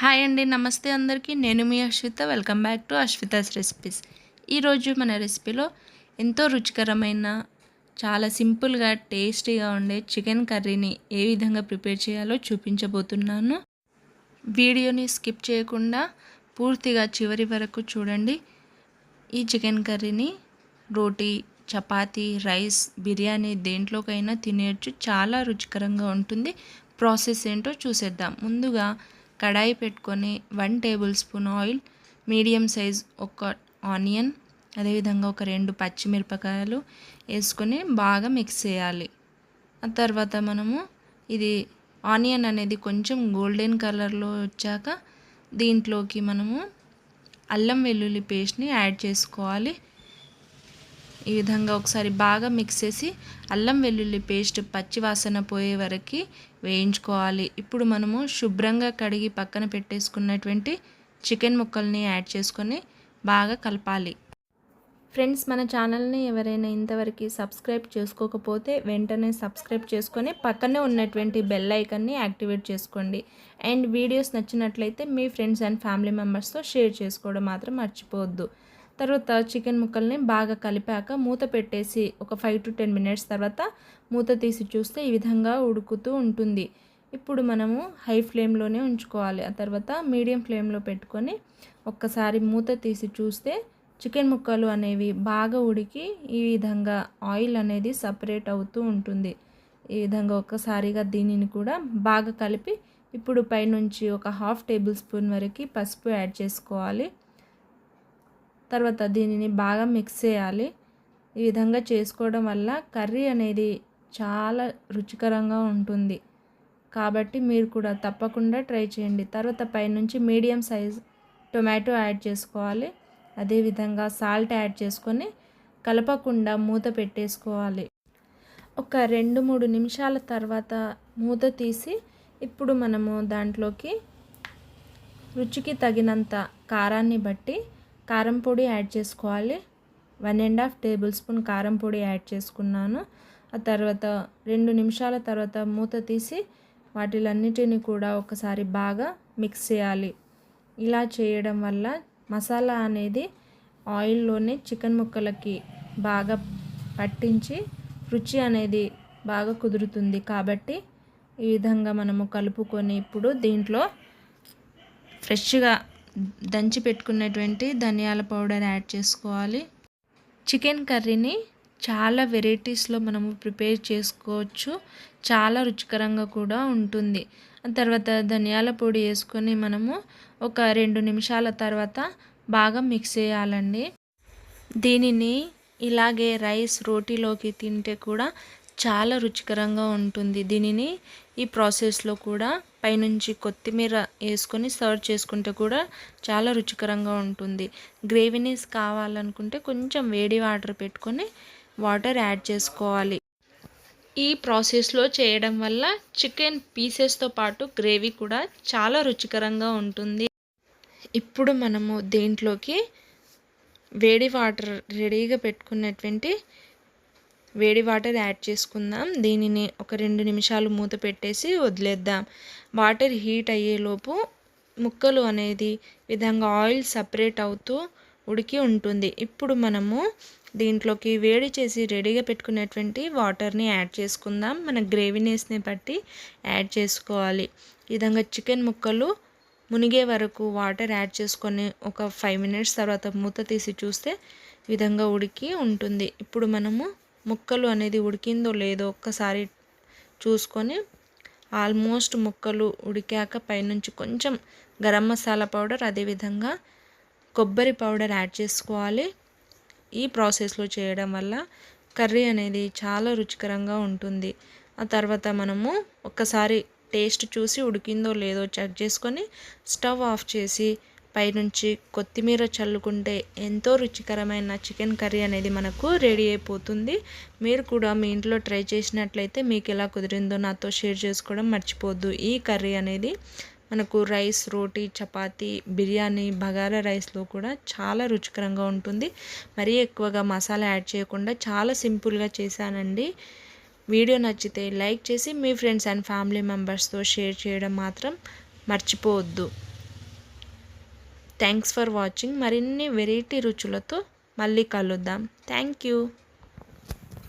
Hi అండి నమస్తే అందరికీ. నేను మీ Ashwitha. Welcome back to Ashwitha's recipes ఈరోజు మన రెసిపీలో ఎంతో రుచికరమైన చాలా సింపుల్గా టేస్టీగా ఉండే చికెన్ కర్రీని ఏ విధంగా ప్రిపేర్ చేయాలో చూపించబోతున్నాను. వీడియోని స్కిప్ చేయకుండా పూర్తిగా చివరి వరకు చూడండి. ఈ చికెన్ కర్రీని రోటీ చపాతీ రైస్ బిర్యానీ దేంట్లోకైనా తినేయచ్చు. చాలా రుచికరంగా ఉంటుంది. ప్రాసెస్ ఏంటో చూసేద్దాం. ముందుగా కడాయి పెట్టుకొని one table spoon oil medium size ఒక ఆనియన్ అదేవిధంగా ఒక రెండు పచ్చిమిరపకాయలు వేసుకొని బాగా మిక్స్ చేయాలి. ఆ తర్వాత మనము ఇది ఆనియన్ అనేది కొంచెం గోల్డెన్ కలర్లో వచ్చాక దీంట్లోకి మనము అల్లం వెల్లుల్లి పేస్ట్ని యాడ్ చేసుకోవాలి. ఈ విధంగా ఒకసారి బాగా మిక్స్ చేసి అల్లం వెల్లుల్లి పేస్ట్ పచ్చివాసన పోయే వరకు వేయించుకోవాలి. ఇప్పుడు మనము శుభ్రంగా కడిగి పక్కన పెట్టేసుకున్నటువంటి చికెన్ ముక్కల్ని యాడ్ చేసుకొని బాగా కలపాలి. ఫ్రెండ్స్ మన ఛానల్ని ఎవరైనా ఇంతవరకు సబ్స్క్రైబ్ చేసుకోకపోతే వెంటనే సబ్స్క్రైబ్ చేసుకొని పక్కనే ఉన్నటువంటి బెల్ ఐకన్ని యాక్టివేట్ చేసుకోండి. అండ్ వీడియోస్ నచ్చినట్లయితే మీ ఫ్రెండ్స్ అండ్ ఫ్యామిలీ మెంబర్స్తో షేర్ చేసుకోవడం మాత్రం మర్చిపోవద్దు. తర్వాత చికెన్ ముక్కల్ని బాగా కలిపాక మూత పెట్టేసి ఒక ఫైవ్ టు టెన్ మినిట్స్ తర్వాత మూత తీసి చూస్తే ఈ విధంగా ఉడుకుతూ ఉంటుంది. ఇప్పుడు మనము హై ఫ్లేమ్లోనే ఉంచుకోవాలి. ఆ తర్వాత మీడియం ఫ్లేమ్లో పెట్టుకొని ఒక్కసారి మూత తీసి చూస్తే చికెన్ ముక్కలు అనేవి బాగా ఉడికి ఈ విధంగా ఆయిల్ అనేది సపరేట్ అవుతూ ఉంటుంది. ఈ విధంగా ఒక్కసారిగా దీనిని కూడా బాగా కలిపి ఇప్పుడు పైనుంచి ఒక హాఫ్ టేబుల్ స్పూన్ వరకు పసుపు యాడ్ చేసుకోవాలి. తర్వాత దీనిని బాగా మిక్స్ చేయాలి. ఈ విధంగా చేసుకోవడం వల్ల కర్రీ అనేది చాలా రుచికరంగా ఉంటుంది. కాబట్టి మీరు కూడా తప్పకుండా ట్రై చేయండి. తర్వాత పైనుంచి మీడియం సైజ్ టొమాటో యాడ్ చేసుకోవాలి. అదేవిధంగా సాల్ట్ యాడ్ చేసుకొని కలపకుండా మూత పెట్టేసుకోవాలి. ఒక రెండు మూడు నిమిషాల తర్వాత మూత తీసి ఇప్పుడు మనము దాంట్లోకి రుచికి తగినంత కారాన్ని బట్టి కారం పొడి యాడ్ చేసుకోవాలి. One and half table spoon కారం పొడి యాడ్ చేసుకున్నాను. ఆ తర్వాత రెండు నిమిషాల తర్వాత మూత తీసి వాటిలన్నిటిని కూడా ఒకసారి బాగా మిక్స్ చేయాలి. ఇలా చేయడం వల్ల మసాలా అనేది ఆయిల్లోనే చికెన్ ముక్కలకి బాగా పట్టించి రుచి అనేది బాగా కుదురుతుంది. కాబట్టి ఈ విధంగా మనము కలుపుకొని ఇప్పుడు దీంట్లో ఫ్రెష్గా దంచి పెట్టుకున్నటువంటి ధనియాల పౌడర్ యాడ్ చేసుకోవాలి. చికెన్ కర్రీని చాలా వెరైటీస్లో మనము ప్రిపేర్ చేసుకోవచ్చు. చాలా రుచికరంగా కూడా ఉంటుంది. తర్వాత ధనియాల పొడి వేసుకొని మనము ఒక రెండు నిమిషాల తర్వాత బాగా మిక్స్ చేయాలండి. దీనిని ఇలాగే రైస్ రోటీలోకి తింటే కూడా చాలా రుచికరంగా ఉంటుంది దీనిని ఈ ప్రాసెస్లో కూడా. పైనుంచి కొత్తిమీర వేసుకొని సర్వ్ చేసుకుంటే కూడా చాలా రుచికరంగా ఉంటుంది. గ్రేవీనీస్ కావాలనుకుంటే కొంచెం వేడి వాటర్ పెట్టుకొని వాటర్ యాడ్ చేసుకోవాలి. ఈ ప్రాసెస్లో చేయడం వల్ల చికెన్ పీసెస్తో పాటు గ్రేవీ కూడా చాలా రుచికరంగా ఉంటుంది. ఇప్పుడు మనము దేంట్లోకి వేడి వాటర్ రెడీగా పెట్టుకున్నటువంటి వేడి వాటర్ యాడ్ చేసుకుందాం. దీనిని ఒక రెండు నిమిషాలు మూత పెట్టేసి వదిలేద్దాం. వాటర్ హీట్ అయ్యేలోపు ముక్కలు అనేది విధంగా ఆయిల్ సపరేట్ అవుతూ ఉడికి ఉంటుంది. ఇప్పుడు మనము దీంట్లోకి వేడి చేసి రెడీగా పెట్టుకునేటువంటి వాటర్ని యాడ్ చేసుకుందాం. మన గ్రేవీనెస్ని బట్టి యాడ్ చేసుకోవాలి. ఈ విధంగా చికెన్ ముక్కలు మునిగే వరకు వాటర్ యాడ్ చేసుకొని ఒక ఫైవ్ మినిట్స్ తర్వాత మూత తీసి చూస్తే విధంగా ఉడికి ఉంటుంది. ఇప్పుడు మనము ముక్కలు అనేది ఉడికిందో లేదో ఒక్కసారి చూసుకొని ఆల్మోస్ట్ ముక్కలు ఉడికాక పైనుంచి కొంచెం గరం మసాలా పౌడర్ అదేవిధంగా కొబ్బరి పౌడర్ యాడ్ చేసుకోవాలి. ఈ ప్రాసెస్లో చేయడం వల్ల కర్రీ అనేది చాలా రుచికరంగా ఉంటుంది. ఆ తర్వాత మనము ఒక్కసారి టేస్ట్ చూసి ఉడికిందో లేదో చెక్ చేసుకొని స్టవ్ ఆఫ్ చేసి పైనుంచి కొత్తిమీర చల్లుకుంటే ఎంతో రుచికరమైన చికెన్ కర్రీ అనేది మనకు రెడీ అయిపోతుంది. మీరు కూడా మీ ఇంట్లో ట్రై చేసినట్లయితే మీకు ఎలా కుదిరిందో నాతో షేర్ చేసుకోవడం మర్చిపోద్దు ఈ కర్రీ అనేది మనకు రైస్ రోటీ చపాతీ బిర్యానీ బగారా రైస్లో కూడా చాలా రుచికరంగా ఉంటుంది. మరీ ఎక్కువగా మసాలా యాడ్ చేయకుండా చాలా సింపుల్గా చేశానండి. వీడియో నచ్చితే లైక్ చేసి మీ ఫ్రెండ్స్ అండ్ ఫ్యామిలీ మెంబర్స్తో షేర్ చేయడం మాత్రం మర్చిపోవద్దు. థ్యాంక్స్ ఫర్ వాచింగ్ మరిన్ని వెరైటీ రుచులతో మళ్ళీ కలుద్దాం. Thank you